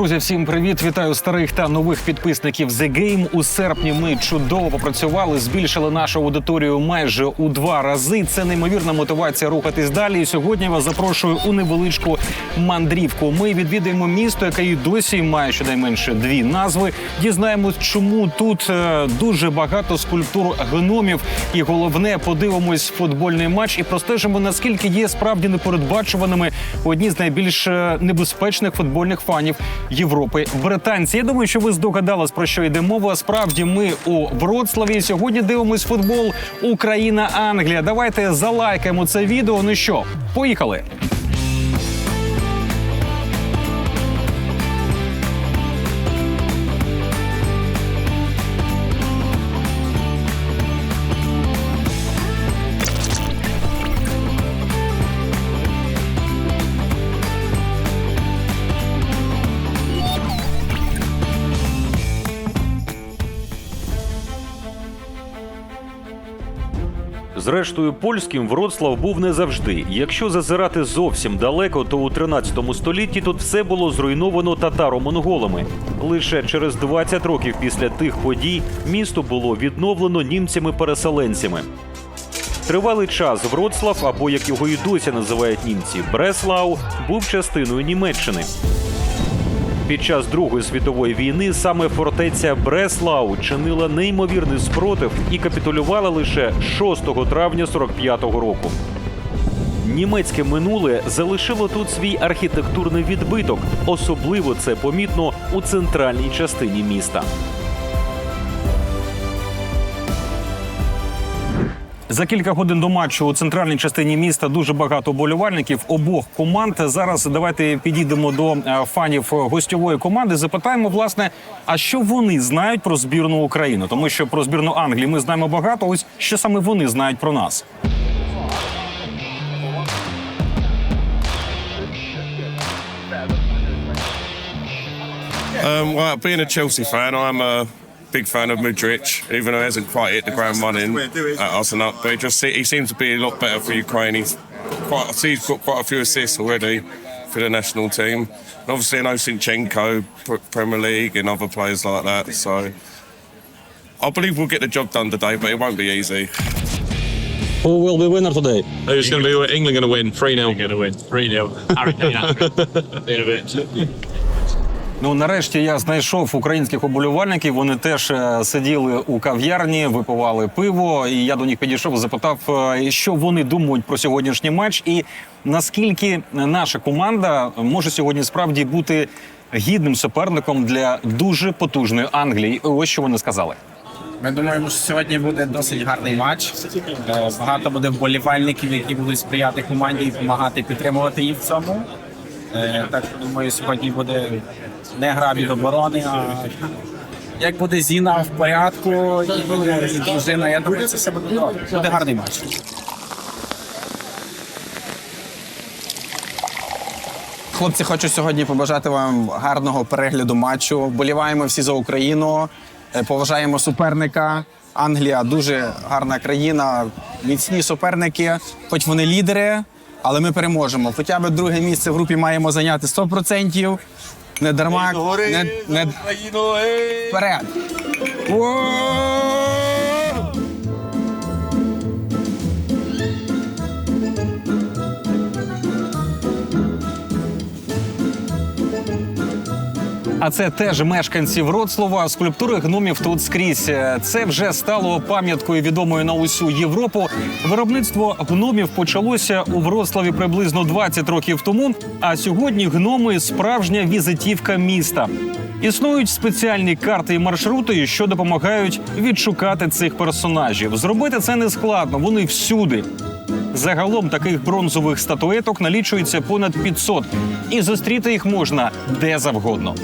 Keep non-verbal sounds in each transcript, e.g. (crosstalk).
Друзі, всім привіт! Вітаю старих та нових підписників The Game. У серпні ми чудово попрацювали, збільшили нашу аудиторію майже у два рази. Це неймовірна мотивація рухатись далі. І сьогодні вас запрошую у невеличку мандрівку. Ми відвідаємо місто, яке і досі має щонайменше дві назви. Дізнаємось, чому тут е, дуже багато скульптур гномів. І головне, подивимось футбольний матч і простежимо, наскільки є справді непередбачуваними одні з найбільш е, небезпечних футбольних фанів Європи британці. Я думаю, що ви здогадались про що йде мова. Справді ми у Вроцлаві. Сьогодні дивимось футбол Україна Англія. Давайте залайкаємо це відео. Ну що, поїхали. Зрештою, польським Вроцлав був не завжди. Якщо зазирати зовсім далеко, то у 13 столітті тут все було зруйновано татаро-монголами. Лише через 20 років після тих подій місто було відновлено німцями-переселенцями. Тривалий час Вроцлав, або як його і досі називають німці, Бреслау, був частиною Німеччини. Під час Другої світової війни саме фортеця Бреслау чинила неймовірний спротив і капітулювала лише 6 травня 45-го року. Німецьке минуле залишило тут свій архітектурний відбиток. Особливо це помітно у центральній частині міста. За кілька годин до матчу у центральній частині міста дуже багато болівальників обох команд. Зараз давайте підійдемо до е, фанів гостьової команди. Запитаємо, власне, а що вони знають про збірну України? Тому що про збірну Англії ми знаємо багато. Ось що саме вони знають про нас. Um, well, being a Chelsea fan, I'm a big fan of Mudric, even though he hasn't quite hit the ground running at Arsenal. But he just he seems to be a lot better for Ukraine. He's quite he's got quite a few assists already for the national team. And obviously, I know Sinchenko, Premier League, and other players like that. So I believe we'll get the job done today, but it won't be easy. Who will be winner today? Who's going to be England going to win? 3 0. going to win 3 0. Harry Kane (laughs) in a bit. Ну нарешті я знайшов українських оболівальників. Вони теж е, сиділи у кав'ярні, випивали пиво. І я до них підійшов, запитав, е, що вони думають про сьогоднішній матч, і наскільки наша команда може сьогодні справді бути гідним суперником для дуже потужної Англії. Ось що вони сказали. Ми думаємо, що сьогодні буде досить гарний матч. Е, Багато буде вболівальників, які будуть сприяти команді і допомагати підтримувати їх в цьому. Так думаю, сьогодні буде не гра від оборони, а як буде Зіна в порядку і дружина. Я думаю, це все буде добре. Буде гарний матч. Хлопці, хочу сьогодні побажати вам гарного перегляду матчу. Вболіваємо всі за Україну, е, поважаємо суперника. Англія дуже гарна країна, міцні суперники, хоч вони лідери, але ми переможемо. Хоча б друге місце в групі маємо зайняти 100%. Не дарма. Не, не... Вперед! О! А це теж мешканці Вроцлава. Скульптури гномів тут скрізь. Це вже стало пам'яткою відомою на усю Європу. Виробництво гномів почалося у Вроцлаві приблизно 20 років тому. А сьогодні гноми справжня візитівка міста. Існують спеціальні карти і маршрути, що допомагають відшукати цих персонажів. Зробити це не складно, вони всюди. Загалом таких бронзових статуеток налічується понад 500, і зустріти їх можна де завгодно.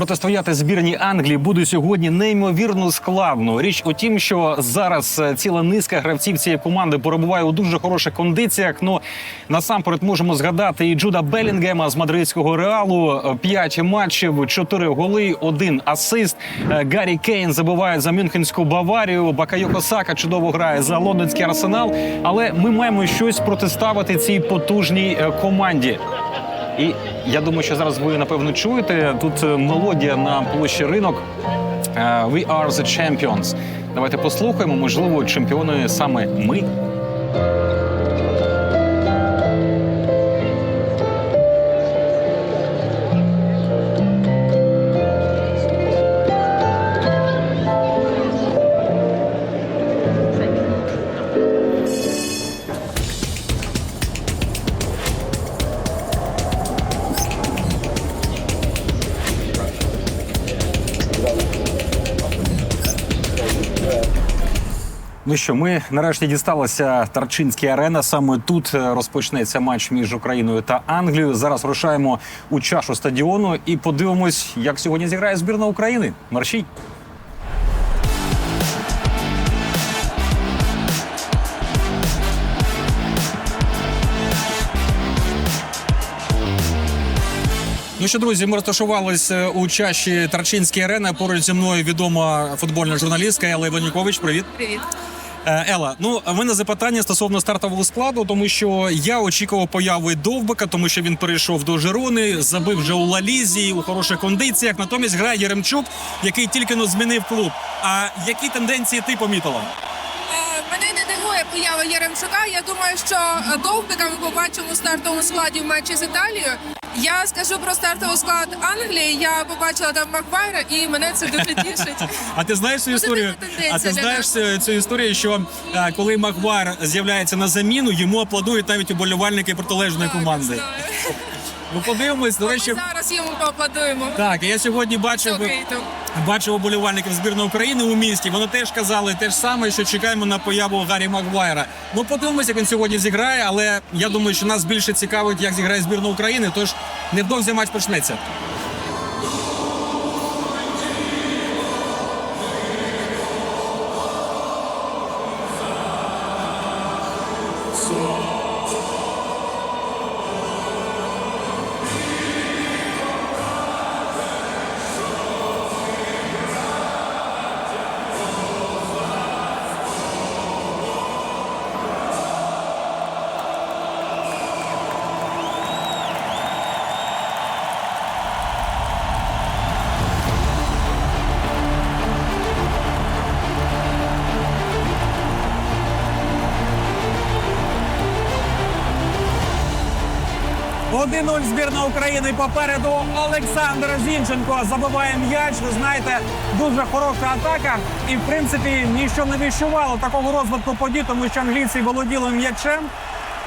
Протистояти збірній Англії буде сьогодні неймовірно складно. Річ у тім, що зараз е, ціла низка гравців цієї команди перебуває у дуже хороших кондиціях. Ну насамперед можемо згадати і Джуда Белінгема з мадридського реалу. Е, П'ять матчів, чотири голи, один асист. Е, Гаррі Кейн забиває за Мюнхенську Баварію. Бакайоко Сака чудово грає за лондонський арсенал. Але ми маємо щось протиставити цій потужній команді. І я думаю, що зараз ви напевно чуєте тут е, мелодія на площі ринок. Е, We are the champions. Давайте послухаємо. Можливо, чемпіони саме ми. Ну що, ми нарешті дісталися Тарчинській арена. Саме тут е, розпочнеться матч між Україною та Англією. Зараз рушаємо у чашу стадіону і подивимось, як сьогодні зіграє збірна України. Маршій. Ну що, друзі, ми розташувалися у чаші Тарчинській арени. Поруч зі мною відома футбольна журналістка Елла Іванюкович. Привіт. Привіт. Е, Ела, ну в мене запитання стосовно стартового складу, тому що я очікував появи Довбика, тому що він перейшов до Жирони, забив вже у Лалізі у хороших кондиціях. Натомість грає Єремчук, який тільки но змінив клуб. А які тенденції ти помітила? Е, Мене не дивує поява Яремчука. Я думаю, що е, Довбика ми побачимо у стартовому складі в матчі з Італією. Я скажу про стартовий склад Англії. Я побачила там Маквайра, і мене це дуже тішить. (laughs) А ти знаєш цю історію? А ти знаєш цю, історію, що е, коли Маквайр з'являється на заміну, йому аплодують навіть уболівальники протилежної команди. Ну подивимось. До речі, зараз йому поаплодуємо. так я сьогодні бачив. Бачив оболівальників збірної України у місті. Вони теж казали те ж саме, що чекаємо на появу Гаррі Магуайра. Ну подивимось, як він сьогодні зіграє. Але я думаю, що нас більше цікавить, як зіграє збірна України. Тож невдовзі матч почнеться. Один-нуль збірна України попереду. Олександр Зінченко забиває м'яч. Ви знаєте, дуже хороша атака. І в принципі ніщо не віщувало такого розвитку подій, тому що англійці володіли м'ячем.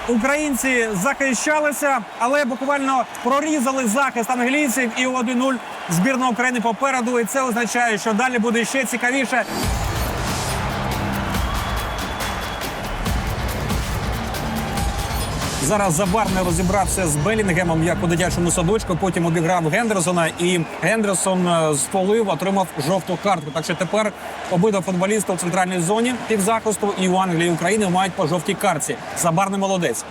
Українці захищалися, але буквально прорізали захист англійців і 1-0 збірна України попереду. І це означає, що далі буде ще цікавіше. Зараз Забарне розібрався з Белінгемом як у дитячому садочку. Потім обіграв Гендерсона, і Гендерсон е, спалив, отримав жовту картку. Так що тепер обидва футболісти у центральній зоні півзахисту і у Англії і України мають по жовтій картці. Забарне молодець.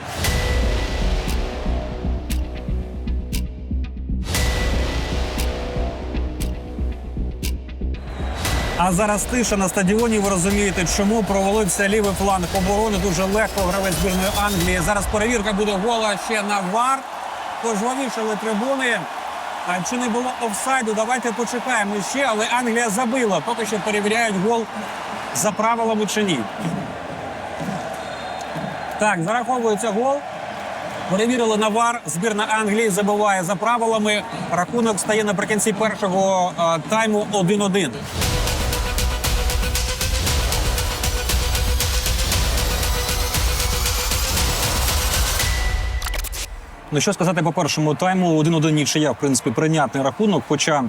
А зараз тиша на стадіоні. Ви розумієте, чому провалився лівий фланг оборони. Дуже легко гравець збірної Англії. Зараз перевірка буде гола ще на вар. Пожвавішали трибуни. А чи не було офсайду? Давайте почекаємо ще, але Англія забила. Поки що перевіряють гол за правилами чи ні. Так, зараховується гол. Перевірили на вар. Збірна Англії забиває за правилами. Рахунок стає наприкінці першого е, тайму 1-1. Ну що сказати по першому тайму, один-один нічия, в принципі, прийнятний рахунок. Хоча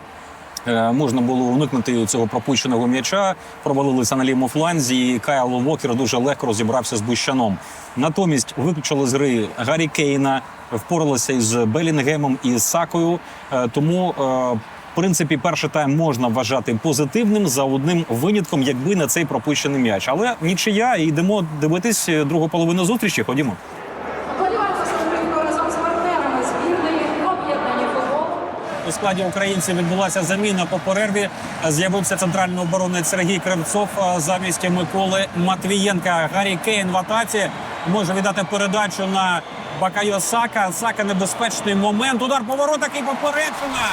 е, можна було уникнути цього пропущеного м'яча, провалилися на лівому фланзі. і Кайл Вокер дуже легко розібрався з Бущаном. Натомість виключили з гри Гаррі Кейна, впоралися із Белінгемом і з Сакою. Е, тому е, В принципі, перший тайм можна вважати позитивним за одним винятком, якби не цей пропущений м'яч. Але нічия, і йдемо дивитись другу половину зустрічі. Ходімо. Вболіваємо за Українку разом з партнерами збірної об'єднання футбол. У складі українців відбулася заміна по перерві. З'явився центральний оборонець Сергій Кривцов замість Миколи Матвієнка. Гаррі Кейн в атаці може віддати передачу на Бакайо Сака. Сака небезпечний момент. Удар по воротах і попереджена.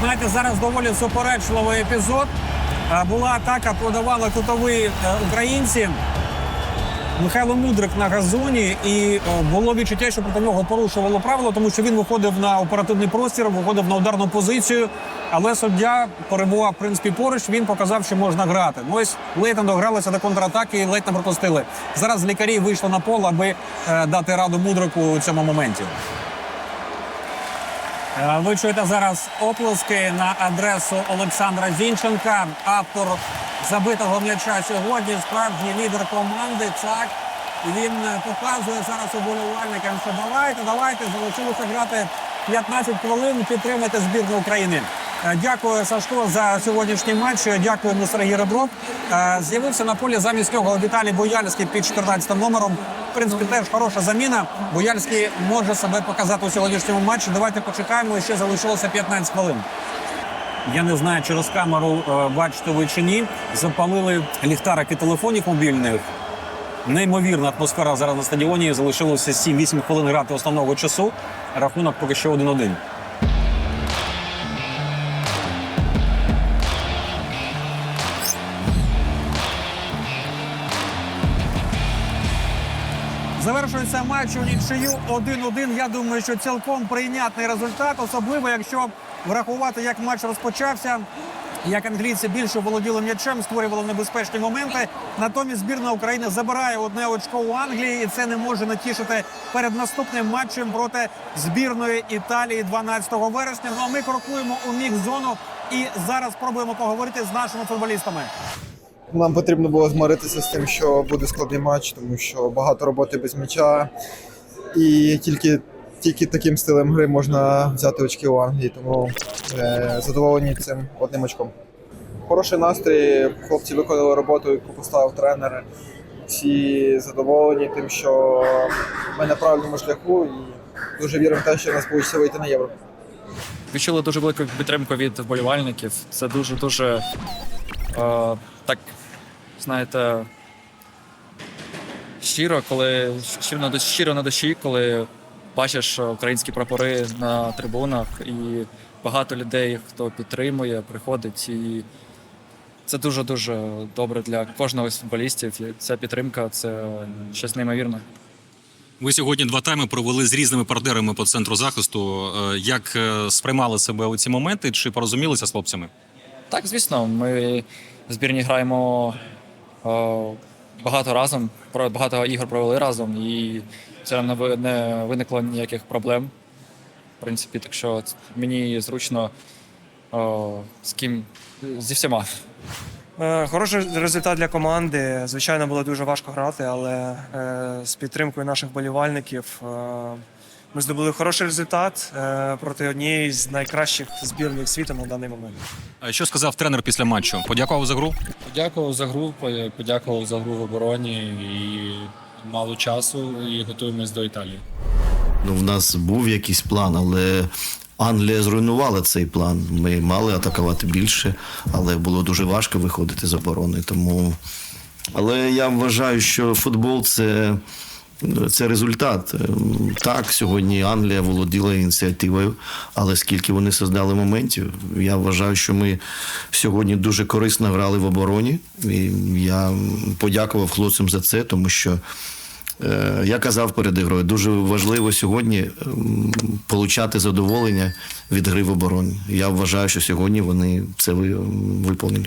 Знаєте, зараз доволі суперечливий епізод. Е, Була атака, подавали кутові е, українці. Михайло Мудрик на газоні, і е, було відчуття, що проти нього порушувало правило, тому що він виходив на оперативний простір, виходив на ударну позицію. Але суддя перебував в принципі поруч. Він показав, що можна грати. Ну ось ледь догралися до контратаки і ледь не пропустили. Зараз лікарі вийшли на поле, аби дати раду Мудрику у цьому моменті. Е, Ви чуєте зараз оплески на адресу Олександра Зінченка, автор забитого м'яча сьогодні, справжній лідер команди. Так і він е, показує зараз уболівальникам, що давайте, давайте, залишилося грати 15 хвилин, підтримайте збірну України. Е, Дякую, Сашко, за сьогоднішній матч. Дякуємо Сергій Ребров. Е, З'явився на полі замість нього Віталій Бояльський під 14 номером. В принципі, теж хороша заміна. Бояльський може себе показати у сьогоднішньому матчі. Давайте почекаємо. Ще залишилося 15 хвилин. Я не знаю, через камеру е, бачите ви чи ні. Запалили ліхтарики телефонів мобільних. Неймовірна атмосфера зараз на стадіоні. Залишилося 7-8 хвилин грати основного часу. Рахунок поки що 1-1. Завершується матч у нічию 1-1. Я думаю, що цілком прийнятний результат, особливо якщо врахувати, як матч розпочався. Як англійці більше володіли м'ячем, створювали небезпечні моменти. Натомість збірна України забирає одне очко у Англії, і це не може натішити перед наступним матчем проти збірної Італії 12 вересня. Ну а ми крокуємо у мік зону і зараз спробуємо поговорити з нашими футболістами. Нам потрібно було змиритися з тим, що буде складний матч, тому що багато роботи без м'яча. І тільки, тільки таким стилем гри можна взяти очки у Англії, тому е, задоволені цим одним очком. Хороший настрій, хлопці виконали роботу, яку поставив тренер. Всі задоволені тим, що ми на правильному шляху і дуже віримо в те, що в нас вийде вийти на євро. Відчули дуже велику підтримку від вболівальників. Це дуже дуже е, так, знаєте, щиро, коли щиро на душі, щиро на душі, коли бачиш українські прапори на трибунах і багато людей, хто підтримує, приходить. І це дуже дуже добре для кожного з футболістів. І ця підтримка це щось неймовірне. Ви сьогодні два тайми провели з різними партнерами по центру захисту. Е, Як е, сприймали себе у ці моменти? Чи порозумілися з хлопцями? Так, звісно, ми в збірні граємо багато разом, багато ігор провели разом, і це не, виникло ніяких проблем. В принципі, так що мені зручно е, з ким зі всіма. Е, Хороший результат для команди. Звичайно, було дуже важко грати, але е, з підтримкою наших болівальників е, ми здобули хороший результат е, проти однієї з найкращих збірних світу на даний момент. Е, Що сказав тренер після матчу? Подякував за гру? Подякував за гру, подякував за гру в обороні і мало часу, і готуємось до Італії. Ну, в нас був якийсь план, але Англія зруйнувала цей план. Ми мали атакувати більше, але було дуже важко виходити з оборони. Тому... Але я вважаю, що футбол це, це результат. Ем, Так, сьогодні Англія володіла ініціативою, але скільки вони создали моментів, я вважаю, що ми сьогодні дуже корисно грали в обороні. І я подякував хлопцям за це, тому що. Е, Я казав перед ігрою, дуже важливо сьогодні получати задоволення від гри в обороні. Я вважаю, що сьогодні вони це ви- виповнили.